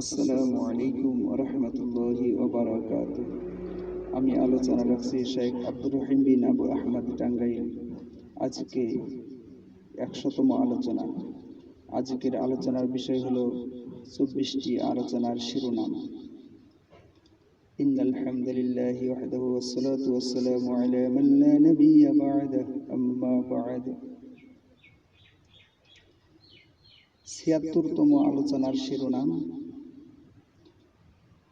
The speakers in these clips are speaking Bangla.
আসসালামু আলাইকুম রহমতুল্লাহি ওবরাকাত আমি আলোচনা রাখছি শেখ আব্দুর রহিম বিন আবু আহমদ টাঙ্গাইল আজকে একশতম আলোচনা আজকের আলোচনার বিষয় হলো চব্বিশটি আলোচনার শিরোনাম إن الحمد لله وحده والصلاة والسلام على من لا نبي بعده أما بعد ছিয়াত্তরতম আলোচনার শিরোনাম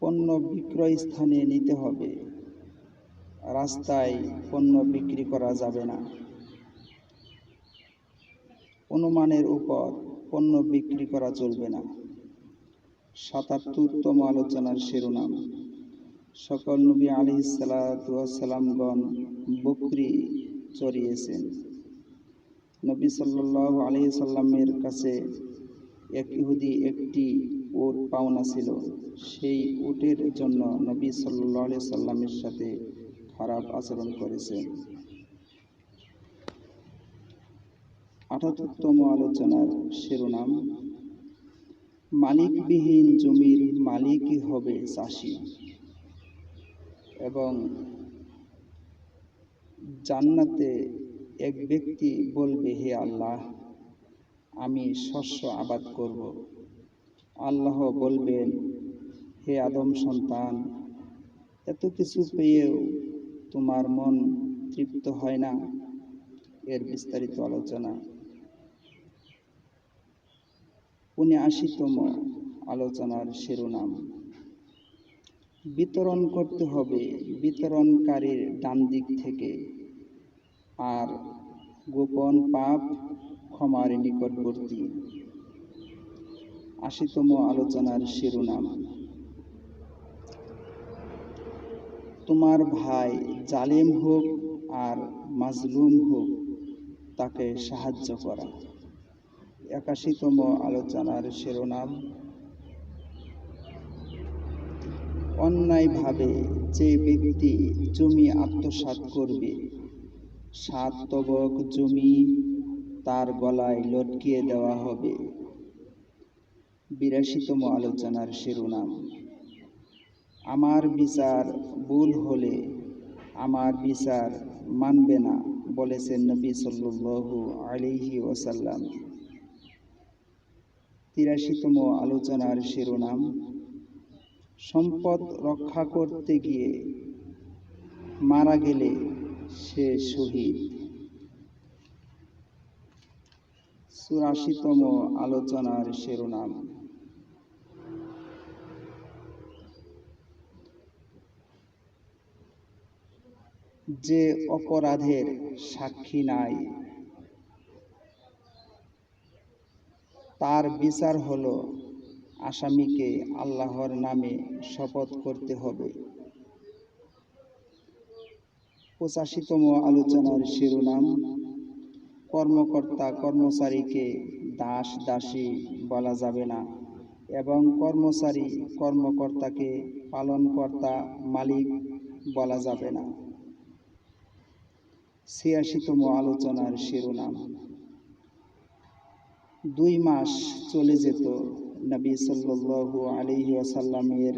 পণ্য বিক্রয় স্থানে নিতে হবে। রাস্তায় পণ্য বিক্রি করা যাবে না। অনুমানের উপর পণ্য বিক্রি করা চলবে না। সাতাত্তরতম আলোচনার শিরোনাম। সকল নবী আলি সালাতামগণ বকরি চড়িয়েছেন। নবী সাল্লাহ আলি সাল্লামের কাছে এক ইহুদি একটি উট পাওনা ছিল। সেই উটের জন্য নবী সাল্লাহ আলি সাল্লামের সাথে খারাপ আচরণ করেছে। আঠাত্তরতম আলোচনার শিরোনাম, মালিকবিহীন জমির মালিকই হবে চাষি এবং জান্নাতে এক ব্যক্তি বলবে, হে আল্লাহ, আমি শস্য আবাদ করব। আল্লাহ বলবেন, হে আদম সন্তান, এত কিছু পেয়েও তোমার মন তৃপ্ত হয় না? এর বিস্তারিত আলোচনা। উনি উনআশিতম আলোচনার শিরোনাম। বিতরণ করতে হবে বিতরণকারীর ডান দিক থেকে আর গোপন পাপ ক্ষমার নিকটবর্তী। আশিতম আলোচনার শিরোনাম। তোমার ভাই জালিম হোক আর মাজলুম হোক, তাকে সাহায্য করা। একাশিতম আলোচনার শিরোনাম, অন্যায়ভাবে যে ব্যক্তি জমি আত্মসাৎ করবে, সাত তবক জমি তার গলায় লটকিয়ে দেওয়া হবে। বিরাশিতম আলোচনার শিরোনাম। আমার বিচার ভুল হলে আমার বিচার মানবে না, বলেছেন নবী সাল্লু আলিহি ওসাল্লাম তিরাশিতম আলোচনার শিরোনাম, সম্পদ রক্ষা করতে গিয়ে মারা গেলে সে শহীদ। চুরাশিতম আলোচনার শিরোনাম। যে অপরাধের সাক্ষী নাই, তার বিচার হলো আসামিকে আল্লাহর নামে শপথ করতে হবে। পঁচাশিতম আলোচনার শিরোনাম কর্মকর্তা, কর্মচারীকে দাস দাসী বলা যাবে না এবং কর্মচারী, কর্মকর্তাকে পালনকর্তা মালিক বলা যাবে না। ছিয়াশিতম আলোচনার শিরোনাম। দুই মাস চলে যেত নবী সাল্লু আলিহি আসাল্লামের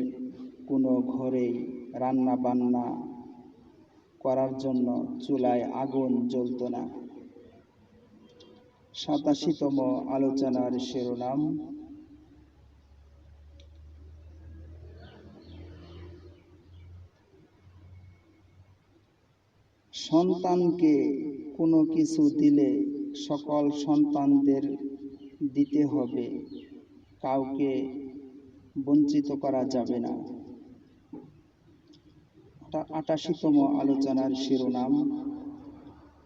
কোনো ঘরেই রান্না বান্না করার জন্য চুলায় আগুন জ্বলত না। সাতাশিতম আলোচনার শিরোনাম। সন্তানকে কোনো কিছু দিলে সকল সন্তানদের দিতে হবে, কাউকে বঞ্চিত করা যাবে না। আটাশিতম আলোচনার শিরোনাম।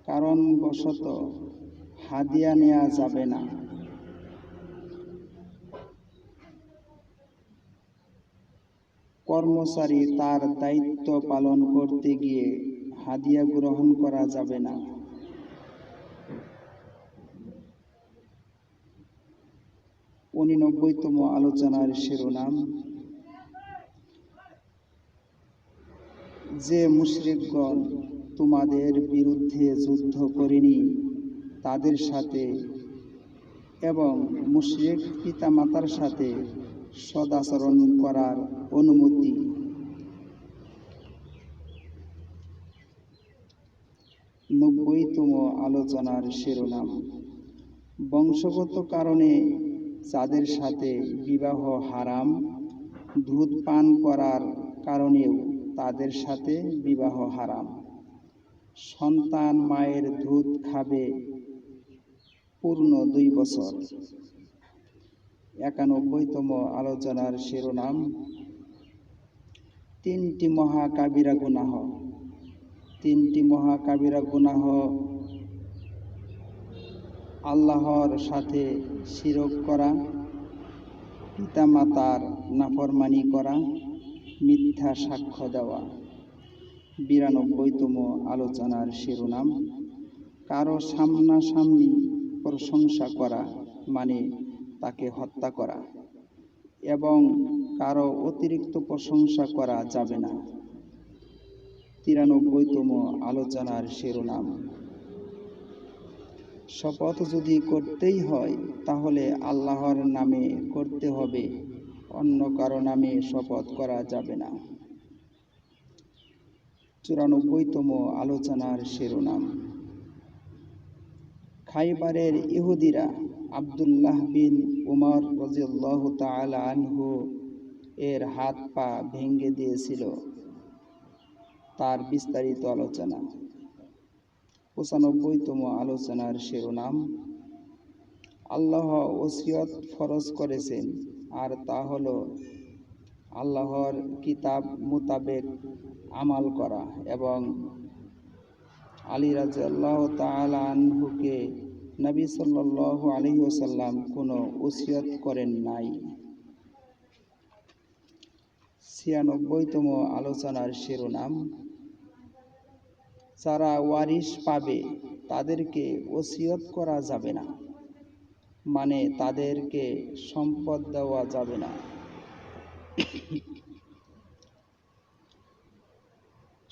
কারণবশত হাদিয়া নেওয়া যাবে না। কর্মচারী তার দায়িত্ব পালন করতে গিয়ে হাদিয়া গ্রহণ করা যাবে না। উনিনব্বইতম আলোচনার শিরোনাম, যে মুশরিকগণ তোমাদের বিরুদ্ধে যুদ্ধ করেনি তাদের সাথে এবং মুশরিক পিতামাতার সাথে সদাচরণ করার অনুমতি। নব্বইতম আলোচনার শিরোনাম, বংশগত কারণে যাদের সাথে বিবাহ হারাম, দুধ পান করার কারণেও তাদের সাথে বিবাহ হারাম। সন্তান মায়ের দুধ খাবে পূর্ণ দুই বছর। একানব্বইতম আলোচনার শিরোনাম, তিনটি মহাকাবিরা গুনাহ। তিনটি মহাকাবিরা গুনাহ আল্লাহর সাথে শিরক করা, পিতামাতার নাফরমানি করা, মিথ্যা সাক্ষ্য দেওয়া। বিরানব্বইতম আলোচনার শিরোনাম, কারও সামনাসামনি প্রশংসা করা মানে তাকে হত্যা করা। এবং কারও অতিরিক্ত প্রশংসা করা যাবে না। তিরানব্বইতম আলোচনার শিরোনাম। শপথ যদি করতেই হয়, তাহলে আল্লাহর নামে করতে হবে, অন্য কারও নামে শপথ করা যাবে না। চুরানব্বইতম আলোচনার শিরোনাম। খাইবারের ইহুদিরা আবদুল্লাহ বিন উমর রাজিয়াল্লাহু তাআলা আনহু এর হাত পা ভেঙে দিয়েছিল। তার বিস্তারিত আলোচনা। পঁচানব্বইতম আলোচনার শিরোনাম, আল্লাহ ওসিয়ত ফরজ করেছেন আর তা হল আল্লাহর কিতাব মোতাবেক আমাল করা এবং আলী রাজিয়াল্লাহ তাআলা আনহুকে নবী সাল্লাল্লাহু আলাইহি ওয়াসাল্লাম কোনো ওসিয়ত করেন নাই। ছিয়ানব্বইতম আলোচনার শিরোনাম, যারা ওয়ারিশ পাবে তাদেরকে ওসিয়ত করা যাবে না মানে তাদেরকে সম্পদ দেওয়া যাবে না।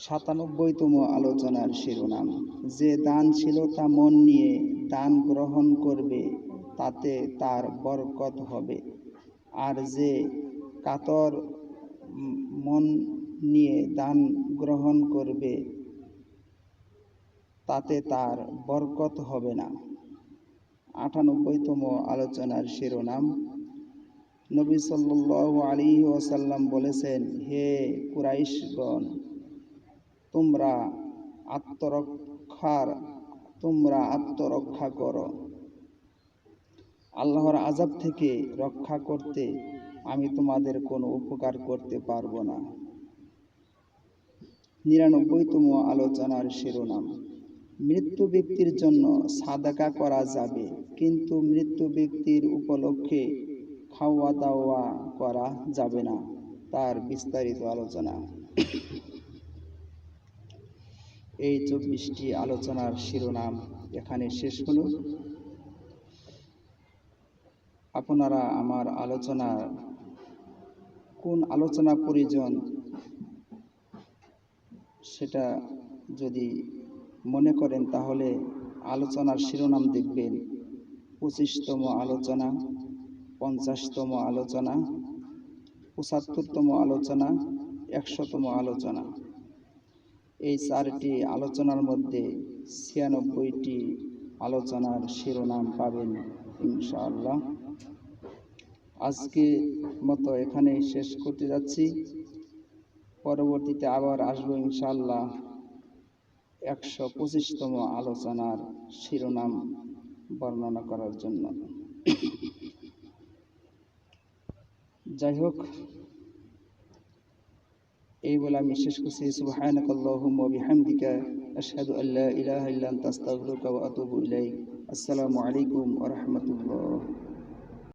সাতানব্বইতম আলোচনার শিরোনাম। যে দান ছিল তা মন নিয়ে দান গ্রহণ করবে, তাতে তার বরকত হবে। আর যে কাতর মন নিয়ে দান গ্রহণ করবে, তাতে তার বরকত হবে না। আটানব্বইতম আলোচনার শিরোনাম, নবী সাল্লাল্লাহু আলাইহি ওয়াসাল্লাম বলেছেন, হে কুরাইশগণ তোমরা আত্মরক্ষার, তোমরা আত্মরক্ষা করো। আল্লাহর আজাব থেকে রক্ষা করতে আমি তোমাদের কোনো উপকার করতে পারব না। নিরানব্বইতম আলোচনার শিরোনাম, মৃত্যু ব্যক্তির জন্য সাদাকা করা যাবে, কিন্তু মৃত্যু ব্যক্তির উপলক্ষে খাওয়া দাওয়া করা যাবে না, তার বিস্তারিত আলোচনা। এই চব্বিশটি আলোচনার শিরোনাম এখানে শেষ হল। আপনারা আমার আলোচনার কোন আলোচনা প্রয়োজন সেটা যদি মনে করেন তাহলে আলোচনার শিরোনাম দেখবেন। পঁচিশতম আলোচনা, পঞ্চাশতম আলোচনা, পঁচাত্তরতম আলোচনা, একশোতম আলোচনা। এই চারটি আলোচনার মধ্যে ছিয়ানব্বইটি আলোচনার শিরোনাম পাবেন ইনশাআল্লাহ। আজকে মতো এখানে শেষ করতে যাচ্ছি। পরবর্তীতে আবার আসব ইনশাআল্লাহ একশো পঁচিশতম আলোচনার শিরোনাম বর্ণনা করার জন্য। যাই হোক এই বলে আমি শেষ করছি। সুবহানাক আল্লাহুম্মা ওয়া বিহামদিকা আশহাদু আল্লা ইলাহা ইল্লা আসসালামু আলাইকুম ওয়া রাহমাতুল্লাহ।